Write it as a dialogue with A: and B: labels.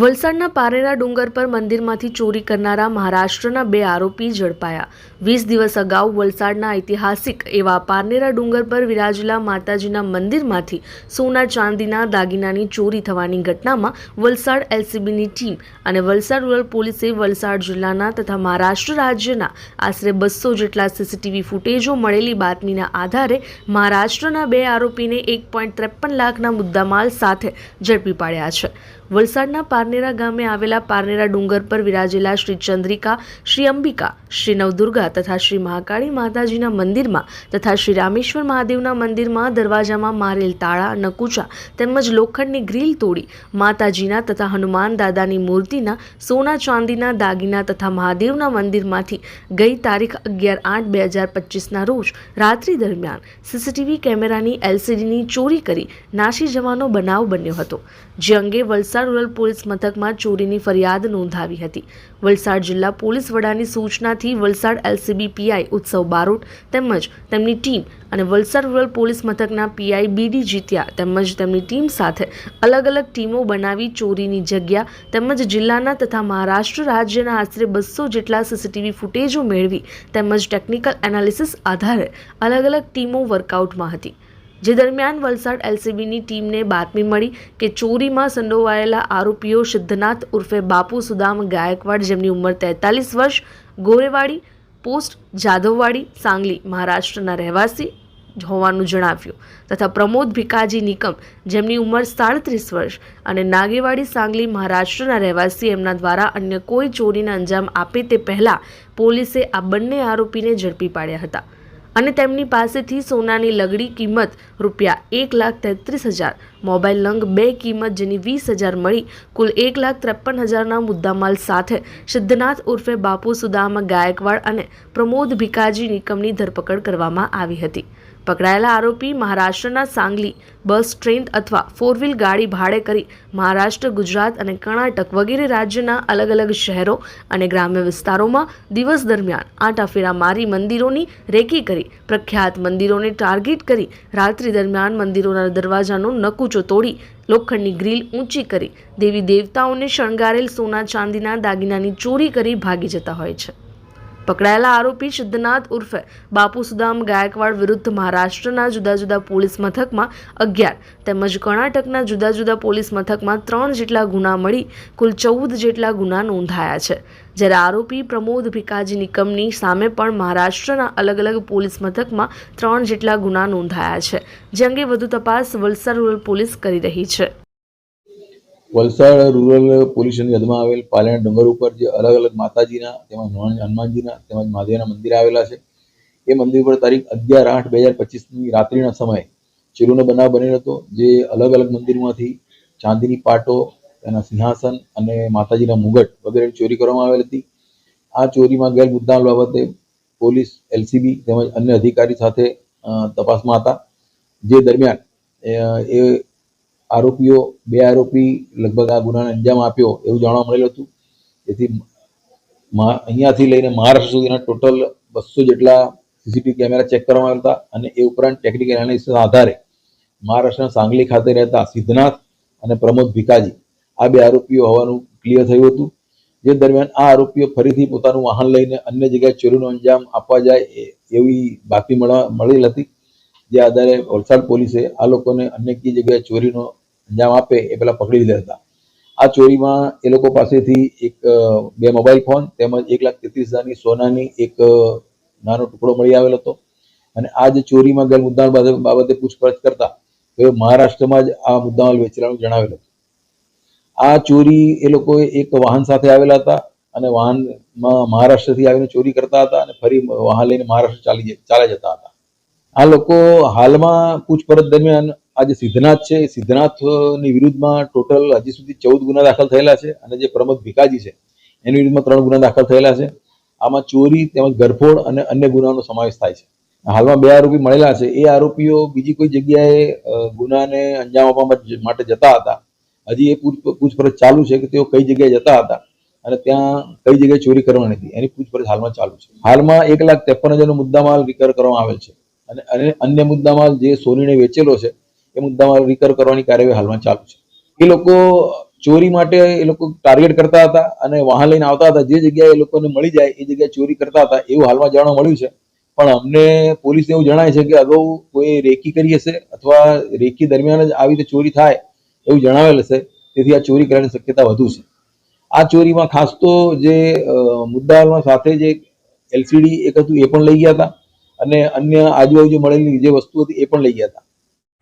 A: વલસાડના પારેરા ડુંગર પર મંદિરમાંથી ચોરી કરનારા મહારાષ્ટ્રના બે આરોપી ઝડપાયા. વીસ દિવસ અગાઉ વલસાડના ઐતિહાસિક એવા પારનેરા ડુંગર પર વિરાજેલા માતાજીના મંદિરમાંથી સોના ચાંદીના દાગીનાની ચોરી થવાની ઘટનામાં વલસાડ એલસીબીની ટીમ અને વલસાડ રૂરલ પોલીસે વલસાડ જિલ્લાના તથા મહારાષ્ટ્ર રાજ્યના આશરે બસો જેટલા સીસીટીવી ફૂટેજો મળેલી બાતમીના આધારે મહારાષ્ટ્રના બે આરોપીને એક પોઈન્ટ ત્રેપન લાખના મુદ્દામાલ સાથે ઝડપી પાડ્યા છે. વલસાડના પારનેરા ગામે આવેલા પારનેરા ડુંગર પર વિરાજેલા શ્રી ચંદ્રિકા, શ્રી અંબિકા, શ્રી નવદુર્ગા તથા શ્રી મહાકાળી માતાજીના મંદિરમાં તથા શ્રી રામેશ્વર મહાદેવના મંદિરમાં દરવાજામાં મારેલ તાળા, નકુચા તેમજ લોખંડની ગ્રીલ તોડી માતાજીના તથા હનુમાન દાદાની મૂર્તિના, સોના ચાંદીના દાગીના તથા મહાદેવના મંદિરમાંથી ગઈ તારીખ અગિયાર આઠ બે હજાર પચીસના રોજ રાત્રિ દરમિયાન સીસીટીવી કેમેરાની એલસીડીની ચોરી કરી નાસી જવાનો બનાવ બન્યો હતો. જે અંગે વલસાડ રૂરલ પોલીસ મથકમાં ચોરીની ફરિયાદ નોંધાવી હતી. વલસાડ જિલ્લા પોલીસ વડાની સૂચનાથી વલસાડ એલસીબી પીઆઈ ઉત્સવ બારોટ તેમજ તેમની ટીમ અને વલસાડ રૂરલ પોલીસ મથકના પીઆઈ બીડી જીત્યા તેમજ તેમની ટીમ સાથે અલગ અલગ ટીમો બનાવી ચોરીની જગ્યા તેમજ જિલ્લાના તથા મહારાષ્ટ્ર રાજ્યના આશરે બસો જેટલા સીસીટીવી ફૂટેજો મેળવી તેમજ ટેકનિકલ એનાલિસિસ આધારે અલગ અલગ ટીમો વર્કઆઉટમાં હતી. જે દરમિયાન વલસાડ એલસીબીની ટીમને બાતમી મળી કે ચોરીમાં સંડોવાયેલા આરોપીઓ સિદ્ધનાથ ઉર્ફે બાપુ સુદામ ગાયકવાડ, જેમની ઉંમર તેતાલીસ વર્ષ, ગોરેવાડી, પોસ્ટ જાધવવાડી, સાંગલી, મહારાષ્ટ્રના રહેવાસી હોવાનું જણાવ્યું તથા પ્રમોદ ભીકાજી નિકમ, જેમની ઉંમર સાડત્રીસ વર્ષ અને નાગેવાડી, સાંગલી, મહારાષ્ટ્રના રહેવાસી એમના દ્વારા અન્ય કોઈ ચોરીને અંજામ આપે તે પહેલાં પોલીસે આ બંને આરોપીને ઝડપી પાડ્યા હતા. અને તેમની પાસેથી સોનાની લગડી કિંમત રૂપિયા એક લાખ તેત્રીસ હજાર મોબાઈલ નંગ બે કિંમત જેની વીસ હજાર મળી કુલ એક લાખ ત્રેપન હજારના મુદ્દામાલ સાથે સિદ્ધનાથ ઉર્ફે બાપુ સુદામા ગાયકવાડ અને પ્રમોદ ભીકાજી નિકમની ધરપકડ કરવામાં આવી હતી. પકડાયેલા આરોપી મહારાષ્ટ્રના સાંગલી બસ ટ્રેન અથવા ફોર વ્હીલ ગાડી ભાડે કરી મહારાષ્ટ્ર, ગુજરાત અને કર્ણાટક વગેરે રાજ્યના અલગ અલગ શહેરો અને ગ્રામ્ય વિસ્તારોમાં દિવસ દરમિયાન આંટાફેરા મારી મંદિરોની રેકી કરી, પ્રખ્યાત મંદિરોને ટાર્ગેટ કરી રાત્રિ દરમિયાન મંદિરોના દરવાજાનો નકુચો તોડી લોખંડની ગ્રીલ ઊંચી કરી. દેવી દેવતાઓને શણગારેલ સોના ચાંદીના દાગીનાની ચોરી કરી ભાગી જતા હોય છે. પકડાયેલા આરોપી સિદ્ધનાથ ઉર્ફે બાપુ સુદામ ગાયકવાડ વિરુદ્ધ મહારાષ્ટ્રના જુદા જુદા પોલીસ મથકમાં અગિયાર તેમજ કર્ણાટકના જુદા જુદા પોલીસ મથકમાં ત્રણ જેટલા ગુના મળી, કુલ ચૌદ જેટલા ગુના નોંધાયા છે. જ્યારે આરોપી પ્રમોદ ભીકાજી નિકમની સામે પણ મહારાષ્ટ્રના અલગ અલગ પોલીસ મથકમાં ત્રણ જેટલા ગુના નોંધાયા છે, જે અંગે વધુ તપાસ વલસાડ રૂરલ પોલીસ કરી રહી છે.
B: વલસાડ રૂરલ પોલ્યુશનની યાદમાં આવેલ પાલણ ડુંગર ઉપર જે અલગ અલગ માતાજીના તેમજ હનુમાનજીના તેમજ મહાદેવના મંદિર આવેલા છે. એ મંદિર પર તારીખ અગિયાર આઠ બે હજાર પચીસની રાત્રિના સમયે ચીરુનો બનાવ બનેલો હતો, જે અલગ અલગ મંદિરમાંથી ચાંદીની પાટો એના સિંહાસન અને માતાજીના મુગટ વગેરે ચોરી કરવામાં આવેલ હતી. આ ચોરીમાં ગયેલ મુદ્દામાલ બાબતે પોલીસ, એલસીબી તેમજ અન્ય અધિકારી સાથે તપાસમાં હતા. જે દરમિયાન એ આરોપીઓ, બે આરોપી લગભગ આ ગુનાને અંજામ આપ્યો એવું જાણવા મળેલું હતું. તેથી અહીંયાથી લઈને મહારાષ્ટ્ર સુધીના ટોટલ બસો જેટલા સીસીટીવી કેમેરા ચેક કરવામાં આવ્યા હતા અને એ ઉપરાંત ટેકનિકલ એનાલિસિસના આધારે મહારાષ્ટ્રના સાંગલી ખાતે રહેતા સિદ્ધનાથ અને પ્રમોદ ભીકાજી આ બે આરોપીઓ હોવાનું ક્લિયર થયું હતું. જે દરમિયાન આ આરોપીઓ ફરીથી પોતાનું વાહન લઈને અન્ય જગ્યાએ ચોરીનો અંજામ આપવા જાય એવી બાતમી મળવા, મળેલ હતી. જે આધારે વલસાડ પોલીસે આ લોકોને અન્ય કઈ જગ્યાએ ચોરીનો અંજામ આપે એ પહેલાં પકડી લીધા હતા. આ ચોરીમાં એ લોકો પાસેથી એક બે મોબાઈલ ફોન તેમજ એક લાખ તેત્રીસ હજારની સોનાની એક નાનો ટુકડો મળી આવેલો હતો. અને આ જે ચોરીમાં ગયેલ મુદ્દામાલ બાબતે- પૂછપરછ કરતા તો મહારાષ્ટ્રમાં જ આ મુદ્દામાલ વેચેલાનું જણાવેલ હતું. આ ચોરી એ લોકોએ એક વાહન સાથે આવેલા હતા અને વાહનમાં મહારાષ્ટ્રથી આવીને ચોરી કરતા હતા અને ફરી વાહન લઈને મહારાષ્ટ્ર ચાલી ચાલ્યા જતા હતા. આ લોકો હાલમાં પૂછપરછ દરમિયાન આ જે સિદ્ધનાથ છે. એ સિદ્ધનાથની વિરુદ્ધમાં ટોટલ હજી સુધી ચૌદ ગુના દાખલ થયેલા છે અને જે પ્રમોદ ભીકાજી છે, એની વિરુદ્ધમાં ત્રણ ગુના દાખલ થયેલા છે. આમાં ચોરી તેમજ ગરફોડ અને અન્ય ગુનાનો સમાવેશ થાય છે. હાલમાં બે આરોપી મળેલા છે. એ આરોપીઓ બીજી કોઈ જગ્યાએ ગુનાને અંજામ આપવા માટે- જતા હતા. હજી એ પૂછ- પૂછપરછ ચાલુ છે કે તેઓ કઈ જગ્યાએ જતા હતા અને ત્યાં કઈ જગ્યાએ ચોરી કરવાની હતી. એની પૂછપરછ હાલમાં ચાલુ છે. હાલમાં એક લાખ ત્રેપન હજારનો મુદ્દામાલ રિકવર કરવામાં આવેલ છે. અને અન્ય મુદ્દામાલ જે સોનીને વેચેલો છે એ મુદ્દામાં રિકર કરવાની કાર્યવાહી હાલમાં ચાલુ છે. એ લોકો ચોરી માટે એ લોકો ટાર્ગેટ કરતા હતા અને વાહન લઈને આવતા હતા. જે જગ્યાએ એ લોકોને મળી જાય એ જગ્યાએ ચોરી કરતા હતા એવું હાલમાં જાણવા મળ્યું છે. પણ અમને પોલીસને એવું જણાય છે કે અગાઉ કોઈ રેકી કરી હશે અથવા રેકી દરમિયાન જ આવી રીતે ચોરી થાય એવું જણાવેલ હશે તેથી આ ચોરી કરવાની શક્યતા વધુ છે. આ ચોરીમાં ખાસ તો જે અ, મુદ્દામાં સાથે જે એલસીડી એક હતું એ પણ લઈ ગયા હતા અને અન્ય આજુબાજુ મળેલી જે વસ્તુ હતી એ પણ લઈ ગયા હતા.